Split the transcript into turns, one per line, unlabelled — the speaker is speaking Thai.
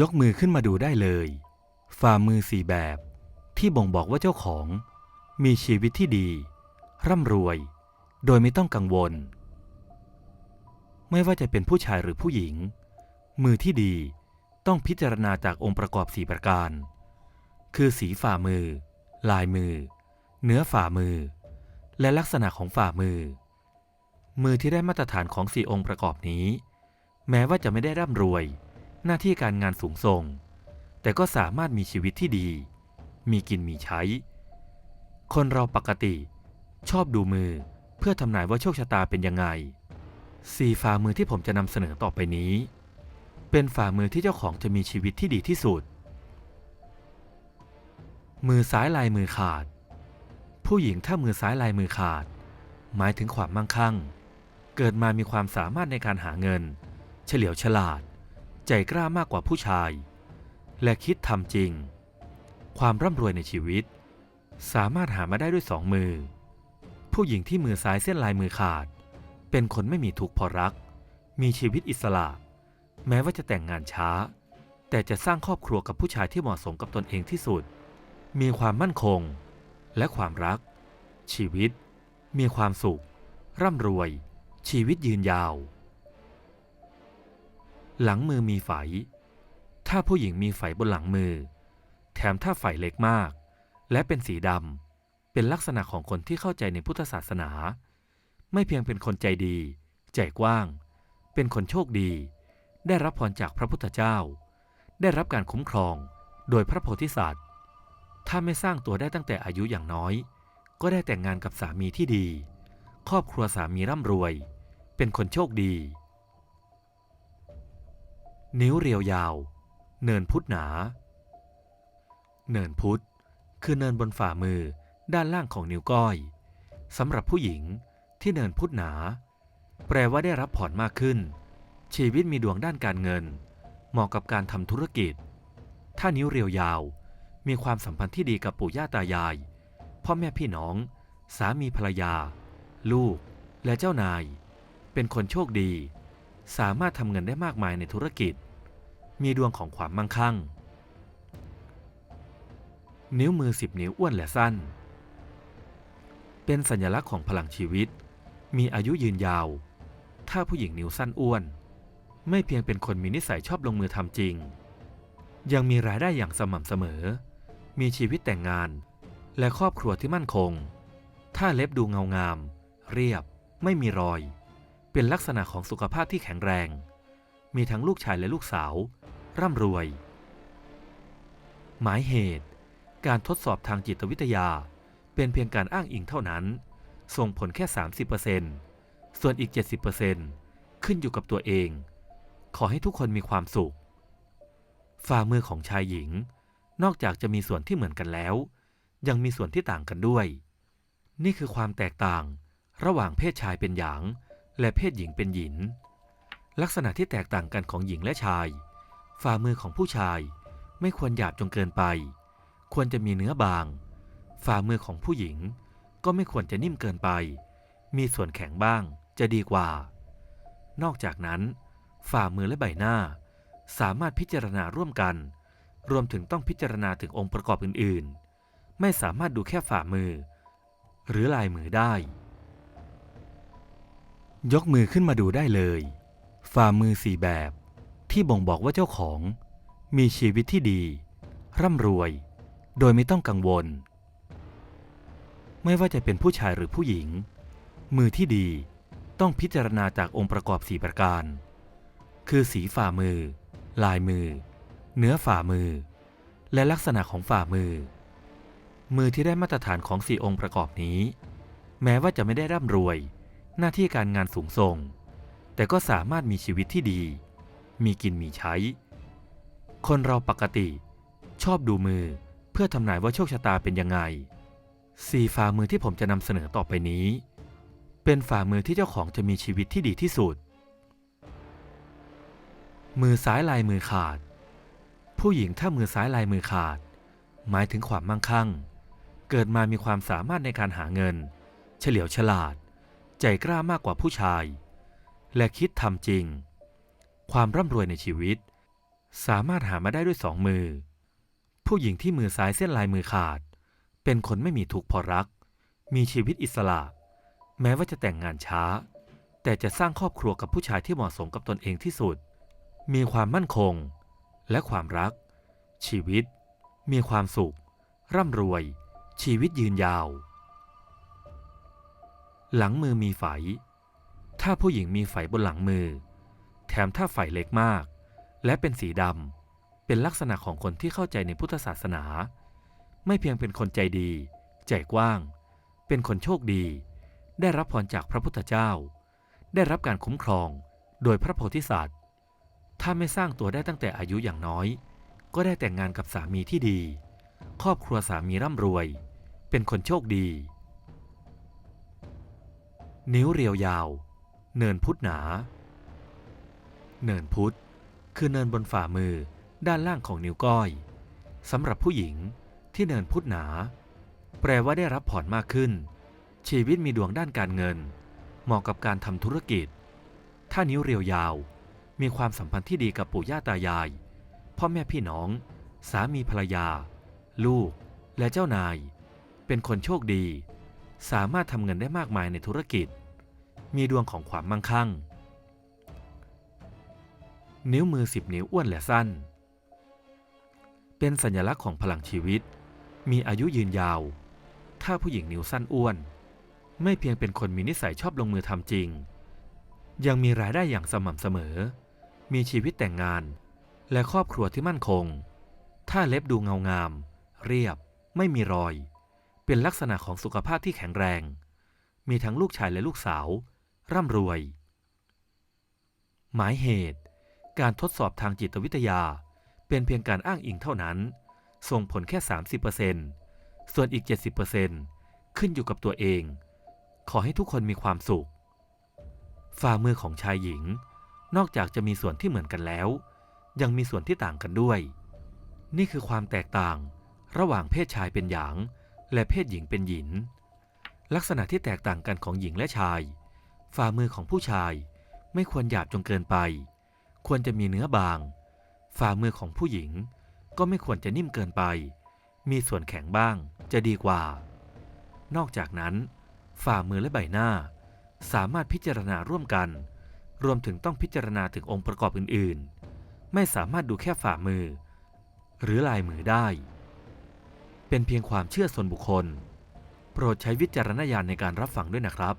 ยกมือขึ้นมาดูได้เลย ฝ่ามือสี่แบบ ที่บ่งบอกว่าเจ้าของ มีชีวิตที่ดี ร่ำรวย โดยไม่ต้องกังวล ไม่ว่าจะเป็นผู้ชายหรือผู้หญิง มือที่ดีต้องพิจารณาจากองค์ประกอบสีประการ คือสีฝ่ามือ ลายมือ เนื้อฝ่ามือ และลักษณะของฝ่ามือ มือที่ได้มาตรฐานของสี่องค์ประกอบนี้ แม้ว่าจะไม่ได้ร่ำรวย หน้าที่การงานสูงส่ง แต่ก็สามารถมีชีวิตที่ดี มีกินมีใช้ คนเราปกติชอบดูมือเพื่อทำนายว่าโชคชะตาเป็นยังไงสี่ฝ่ามือที่ผมจะนำเสนอต่อไปนี้ เป็นฝ่ามือที่เจ้าของจะมีชีวิตที่ดีที่สุด มือซ้ายลายมือขาด ผู้หญิงถ้ามือซ้ายลายมือขาด หมายถึงความมั่งคั่ง เกิดมามีความสามารถในการหาเงิน เฉลียวฉลาด ใจกล้ามากกว่าผู้ชาย และคิดทำจริง ความร่ำรวยในชีวิต สามารถหามาได้ด้วยสองมือ ผู้หญิงที่มือซ้ายเส้นลายมือขาด เป็นคนไม่มีทุกข์พราะรัก มีชีวิตอิสระ แม้ว่าจะแต่งงานช้า แต่จะสร้างครอบครัวกับผู้ชายที่เหมาะสมกับตนเองที่สุด มีความมั่นคง และความรัก ชีวิต มีความสุข ร่ำรวย ชีวิตยืนยาว หลังมือมีไฝ ถ้าผู้หญิงมีไฝบนหลังมือ แถมถ้าไฝเล็กมาก และเป็นสีดำ เป็นลักษณะของคนที่เข้าใจในพุทธศาสนา ไม่เพียงเป็นคนใจดี ใจกว้าง เป็นคนโชคดี ได้รับพรจากพระพุทธเจ้า ได้รับการคุ้มครองโดยพระโพธิสัตว์ ถ้าไม่สร้างตัวได้ตั้งแต่อายุอย่างน้อย ก็ได้แต่งงานกับสามีที่ดี ครอบครัวสามีร่ำรวย เป็นคนโชคดี นิ้วเรียวยาว เนินพุทธหนา เนินพุทธคือเนินบนฝ่ามือด้านล่างของนิ้วก้อยสำหรับผู้หญิงที่เนินพุทธหนา แปลว่าได้รับผ่อนมากขึ้น ชีวิตมีดวงด้านการเงิน เหมาะกับการทำธุรกิจ ถ้านิ้วเรียวยาว มีความสัมพันธ์ที่ดีกับปู่ย่าตายาย พ่อแม่พี่น้อง สามีภรรยา ลูกและเจ้านาย เป็นคนโชคดี สามารถทำเงินได้มากมายในธุรกิจ มีดวงของความมั่งคั่ง นิ้วมือสิบนิ้วอ้วนและสั้น เป็นสัญลักษณ์ของพลังชีวิต มีอายุยืนยาว ถ้าผู้หญิงนิ้วสั้นอ้วน ไม่เพียงเป็นคนมีนิสัยชอบลงมือทำจริง ยังมีรายได้อย่างสม่ำเสมอ มีชีวิตแต่งงานและครอบครัวที่มั่นคง ถ้าเล็บดูเงางาม เรียบ ไม่มีรอย เป็นลักษณะของสุขภาพที่แข็งแรง มีทั้งลูกชายและลูกสาว ร่ำรวย หมายเหตุ การทดสอบทางจิตวิทยา เป็นเพียงการอ้างอิงเท่านั้น ส่งผลแค่ 30%ส่วนอีก 70%ขึ้นอยู่กับตัวเอง ขอให้ทุกคนมีความสุข ฝ่ามือของชายหญิง นอกจากจะมีส่วนที่เหมือนกันแล้ว ยังมีส่วนที่ต่างกันด้วย นี่คือความแตกต่างระหว่างเพศชายเป็นหยาง และเพศหญิงเป็นหยิน ลักษณะที่แตกต่างกันของหญิงและชาย ฝ่ามือของผู้ชายไม่ควรหยาบจนเกินไป ควรจะมีเนื้อบาง ฝ่ามือของผู้หญิงก็ไม่ควรจะนิ่มเกินไป มีส่วนแข็งบ้างจะดีกว่า นอกจากนั้น ฝ่ามือและใบหน้า สามารถพิจารณาร่วมกัน รวมถึงต้องพิจารณาถึงองค์ประกอบอื่นๆ ไม่สามารถดูแค่ฝ่ามือ หรือลายมือได้ ยกมือขึ้นมาดูได้เลย ฝ่ามือสี่แบบ ที่บ่งบอกว่าเจ้าของ มีชีวิตที่ดี ร่ำรวย โดยไม่ต้องกังวล ไม่ว่าจะเป็นผู้ชายหรือผู้หญิง มือที่ดีต้องพิจารณาจากองค์ประกอบสี่ประการ คือสีฝ่ามือ ลายมือ เนื้อฝ่ามือ และลักษณะของฝ่ามือ มือที่ได้มาตรฐานของสี่องค์ประกอบนี้ แม้ว่าจะไม่ได้ร่ำรวย หน้าที่การงานสูงส่ง แต่ก็สามารถมีชีวิตที่ดี มีกินมีใช้ คนเราปกติชอบดูมือเพื่อทำนายว่าโชคชะตาเป็นยังไงสี่ฝ่ามือที่ผมจะนำเสนอต่อไปนี้ เป็นฝ่ามือที่เจ้าของจะมีชีวิตที่ดีที่สุด มือซ้ายลายมือขาด ผู้หญิงถ้ามือซ้ายลายมือขาด หมายถึงความมั่งคั่ง เกิดมามีความสามารถในการหาเงิน เฉลียวฉลาด ใจกล้ามากกว่าผู้ชาย และคิดทำจริง ความร่ำรวยในชีวิต สามารถหามาได้ด้วยสองมือ ผู้หญิงที่มือซ้ายเส้นลายมือขาด เป็นคนไม่มีทุกข์พราะรัก มีชีวิตอิสระ แม้ว่าจะแต่งงานช้า แต่จะสร้างครอบครัวกับผู้ชายที่เหมาะสมกับตนเองที่สุด มีความมั่นคง และความรัก ชีวิต มีความสุข ร่ำรวย ชีวิตยืนยาว หลังมือมีไฝ ถ้าผู้หญิงมีไฝบนหลังมือ แถมถ้าไฝเล็กมาก และเป็นสีดำ เป็นลักษณะของคนที่เข้าใจในพุทธศาสนา ไม่เพียงเป็นคนใจดี ใจกว้าง เป็นคนโชคดี ได้รับพรจากพระพุทธเจ้า ได้รับการคุ้มครองโดยพระโพธิสัตว์ ถ้าไม่สร้างตัวได้ตั้งแต่อายุอย่างน้อย ก็ได้แต่งงานกับสามีที่ดี ครอบครัวสามีร่ำรวย เป็นคนโชคดี นิ้วเรียวยาว เนินพุทธหนา เนินพุทธคือเนินบนฝ่ามือด้านล่างของนิ้วก้อยสำหรับผู้หญิงที่เนินพุทธหนา แปลว่าได้รับผ่อนมากขึ้น ชีวิตมีดวงด้านการเงิน เหมาะกับการทำธุรกิจ ถ้านิ้วเรียวยาว มีความสัมพันธ์ที่ดีกับปู่ย่าตายาย พ่อแม่พี่น้อง สามีภรรยา ลูกและเจ้านาย เป็นคนโชคดี สามารถทำเงินได้มากมายในธุรกิจ มีดวงของความมั่งคั่ง นิ้วมือสิบนิ้วอ้วนและสั้น เป็นสัญลักษณ์ของพลังชีวิต มีอายุยืนยาว ถ้าผู้หญิงนิ้วสั้นอ้วน ไม่เพียงเป็นคนมีนิสัยชอบลงมือทำจริง ยังมีรายได้อย่างสม่ำเสมอ มีชีวิตแต่งงาน และครอบครัวที่มั่นคง ถ้าเล็บดูเงางาม เรียบ ไม่มีรอย เป็นลักษณะของสุขภาพที่แข็งแรง มีทั้งลูกชายและลูกสาว ร่ำรวย หมายเหตุ การทดสอบทางจิตวิทยา เป็นเพียงการอ้างอิงเท่านั้น ส่งผลแค่ 30%ส่วนอีก 70%ขึ้นอยู่กับตัวเอง ขอให้ทุกคนมีความสุข ฝ่ามือของชายหญิง นอกจากจะมีส่วนที่เหมือนกันแล้ว ยังมีส่วนที่ต่างกันด้วย นี่คือความแตกต่างระหว่างเพศชายเป็นหยาง และเพศหญิงเป็นหยิน ลักษณะที่แตกต่างกันของหญิงและชาย ฝ่ามือของผู้ชายไม่ควรหยาบจนเกินไป ควรจะมีเนื้อบาง ฝ่ามือของผู้หญิงก็ไม่ควรจะนิ่มเกินไป มีส่วนแข็งบ้างจะดีกว่า นอกจากนั้น ฝ่ามือและใบหน้า สามารถพิจารณาร่วมกัน รวมถึงต้องพิจารณาถึงองค์ประกอบอื่นๆ ไม่สามารถดูแค่ฝ่ามือ หรือลายมือได้ เป็นเพียงความเชื่อส่วนบุคคล โปรดใช้วิจารณญาณในการรับฟังด้วยนะครับ